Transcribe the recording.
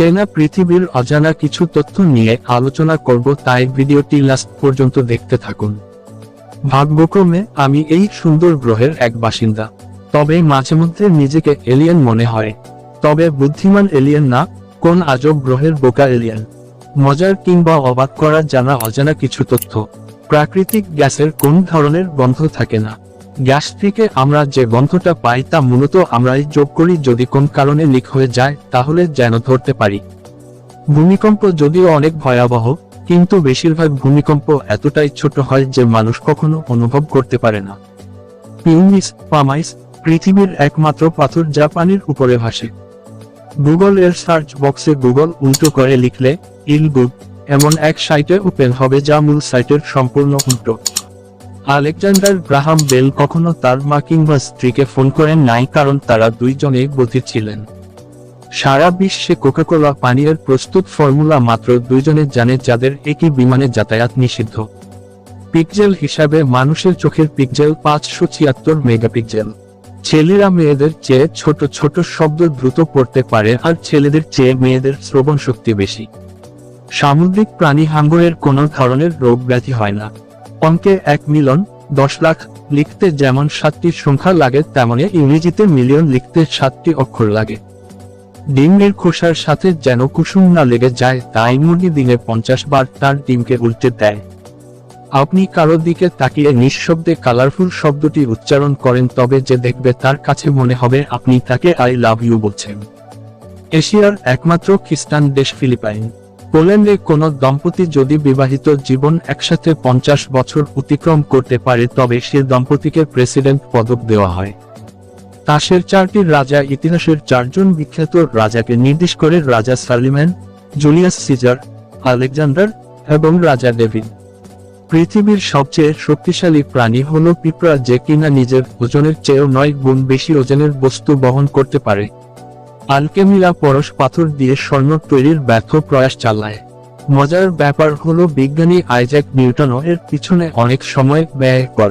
চেনা পৃথিবীর অজানা কিছু তথ্য নিয়ে আলোচনা করব, তাই ভিডিওটি লাস্ট পর্যন্ত দেখতে থাকুন। ভাগ্যক্রমে, আমি এই সুন্দর গ্রহের এক বাসিন্দা। তবে মাঝে মধ্যে নিজেকে এলিয়েন মনে হয়। তবে বুদ্ধিমান এলিয়েন না, কোন আজব গ্রহের বোকা এলিয়েন মজার কিংবা অবাক করা জানা অজানা কিছু তথ্য। প্রাকৃতিক গ্যাসের কোন ধরনের বন্ধ থাকে না। গ্যাস থেকে আমরা যে গন্ধটা পাই তা মূলত আমরাই যোগ করি যদি কোন কারণে লিক হয়ে যায়, তাহলে যেন ধরতে পারি। ভূমিকম্প যদিও অনেক ভয়াবহ, কিন্তু বেশিরভাগ ভূমিকম্প এতটাই ছোট হয় যে মানুষ কখনো অনুভব করতে পারে না। পিউমিস পামাইস, পৃথিবীর একমাত্র পাথর যা পানির উপরে ভাসে। গুগল এর সার্চ বক্সে গুগল উল্টো করে লিখলে ইলগুড এমন এক সাইটে ওপেন হবে যা মূল সাইটের সম্পূর্ণ উল্টো। আলেকজান্ডার গ্রাহাম বেল কখনো তার মা কিংবা স্ত্রীকে ফোন করেন নাই কারণ তারা দুইজনে বধির ছিলেন। সারা বিশ্বে কোকাকোলা পানীয়ের প্রস্তুত ফর্মুলা মাত্র দুইজনে জানে যাদের একই বিমানে যাতায়াত নিষিদ্ধ। পিকজেল হিসাবে মানুষের চোখের পিকজেল পাঁচশো ছিয়াত্তর মেগাপিকজেল ছেলেরা মেয়েদের চেয়ে ছোট ছোট শব্দ দ্রুত পড়তে পারে আর ছেলেদের চেয়ে মেয়েদের শ্রবণ শক্তি বেশি। সামুদ্রিক প্রাণী হাঙ্গরের কোনো ধরনের রোগ ব্যাধি হয় না। অঙ্কে এক মিলন দশ লাখ লিখতে যেমন সাতটি সংখ্যা লাগে, তেমনি ইংরেজিতে মিলিয়ন লিখতে সাতটি অক্ষর লাগে। ডিমের খোসার সাথে যেন কুসুম না লেগে যায়, তাই মুরগি দিনে পঞ্চাশ বার তার ডিমকে উল্টে দেয়। আপনি কারও দিকে তাকিয়ে নিঃশব্দে কালারফুল শব্দটি উচ্চারণ করেন, তবে যে দেখবে তার কাছে মনে হবে আপনি তাকে আই লাভ ইউ বলছেন। এশিয়ার একমাত্র খ্রিস্টান দেশ ফিলিপাইন। পোল্যান্ডে কোনো দম্পতি যদি বিবাহিত জীবন একসাথে পঞ্চাশ বছর অতিক্রম করতে পারে, তবে সে দম্পতিকে প্রেসিডেন্ট পদক দেওয়া হয়। তাসের চারটি রাজা ইতিহাসের চারজন বিখ্যাত রাজাকে নির্দেশ করে রাজা সার্লিম্যান জুলিয়াস সিজার, আলেকজান্ডার এবং রাজা ডেভিড। পৃথিবীর সবচেয়ে শক্তিশালী প্রাণী হল পিঁপড়া যে কিনা নিজের ওজনের চেয়েও নয় গুণ বেশি ওজনের বস্তু বহন করতে পারে। আলকেমিরা পরশ পাথর দিয়ে স্বর্ণ তৈরির ব্যর্থ প্রয়াস চালায়। মজার ব্যাপার হলো বিজ্ঞানী আইজ্যাক নিউটন এর পিছনে অনেক সময় ব্যয় করে।